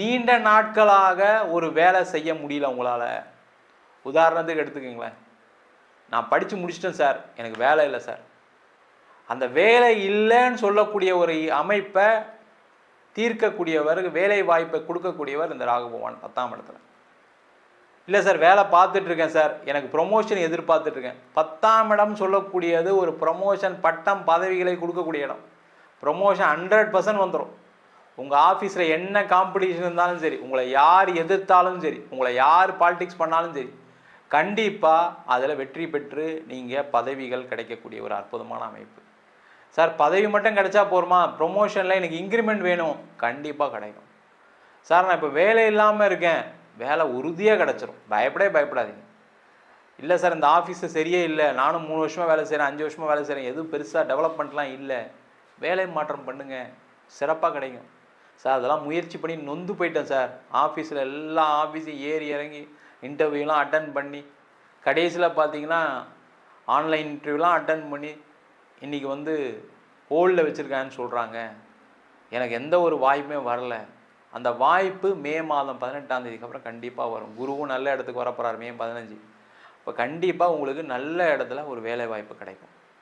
நீண்ட நாட்களாக ஒரு வேலை செய்ய முடியல உங்களால். உதாரணத்துக்கு எடுத்துக்கோங்களேன். நான் படித்து முடிச்சிட்டேன் சார். எனக்கு வேலை இல்லை சார். அந்த வேலை இல்லைன்னு சொல்லக்கூடிய ஒரு அமைப்பை தீர்க்கக்கூடியவர் வேலை வாய்ப்பை கொடுக்கக்கூடியவர் இந்த ராகபவன் பத்தாம் இடத்துல. இல்லை சார் வேலை பார்த்துட்டு இருக்கேன் சார். எனக்கு ப்ரொமோஷன் எதிர்பார்த்துட்ருக்கேன் பத்தாம் இடம் சொல்லக்கூடியது ஒரு ப்ரொமோஷன் பட்டம் பதவிகளை கொடுக்கக்கூடிய இடம். ப்ரொமோஷன் ஹண்ட்ரட் பர்சன்ட் வந்துடும் உங்கள் ஆஃபீஸில் என்ன காம்படிஷன் இருந்தாலும் சரி உங்களை யார் எதிர்த்தாலும் சரி உங்களை யார் பாலிடிக்ஸ் பண்ணாலும் சரி கண்டிப்பாக அதில் வெற்றி பெற்று நீங்கள் பதவிகள் கிடைக்கக்கூடிய ஒரு அற்புதமான அமைப்பு. சார் பதவி மட்டும் கிடைச்சா போருமா? ப்ரொமோஷனில் எனக்கு இன்க்ரிமெண்ட் வேணும். கண்டிப்பாக கிடைக்கும். சார் நான் இப்போ வேலை இல்லாமல் இருக்கேன். வேலை உறுதியாக கிடச்சிரும். பயப்படவே பயப்படாதீங்க. இல்லை சார் இந்த ஆஃபீஸு சரியே இல்லை. நானும் மூணு வருஷமாக வேலை செய்கிறேன் அஞ்சு வருஷமாக வேலை செய்கிறேன் எதுவும் பெருசாக டெவலப்மெண்ட்லாம் இல்லை. வேலை மாற்றம் பண்ணுங்கள் சிறப்பாக கிடைக்கும். சார் அதெல்லாம் முயற்சி பண்ணி நொந்து போயிட்டேன் சார். ஆஃபீஸில் எல்லா ஆஃபீஸையும் ஏறி இறங்கி இன்டர்வியூலாம் அட்டன் பண்ணி கடைசியில் பார்த்தீங்கன்னா ஆன்லைன் இன்டர்வியூலாம் அட்டன் பண்ணி இன்றைக்கி வந்து ஹோல்டில் வச்சுருக்கான்னு சொல்கிறாங்க எனக்கு எந்த ஒரு வாய்ப்புமே வரல. அந்த வாய்ப்பு மே மாதம் பதினெட்டாம் தேதிக்கு அப்புறம் கண்டிப்பாக வரும். குருவும் நல்ல இடத்துக்கு வரப்போகிறார் மே பதினஞ்சு. இப்போ கண்டிப்பாக உங்களுக்கு நல்ல இடத்துல ஒரு வேலை வாய்ப்பு கிடைக்கும்.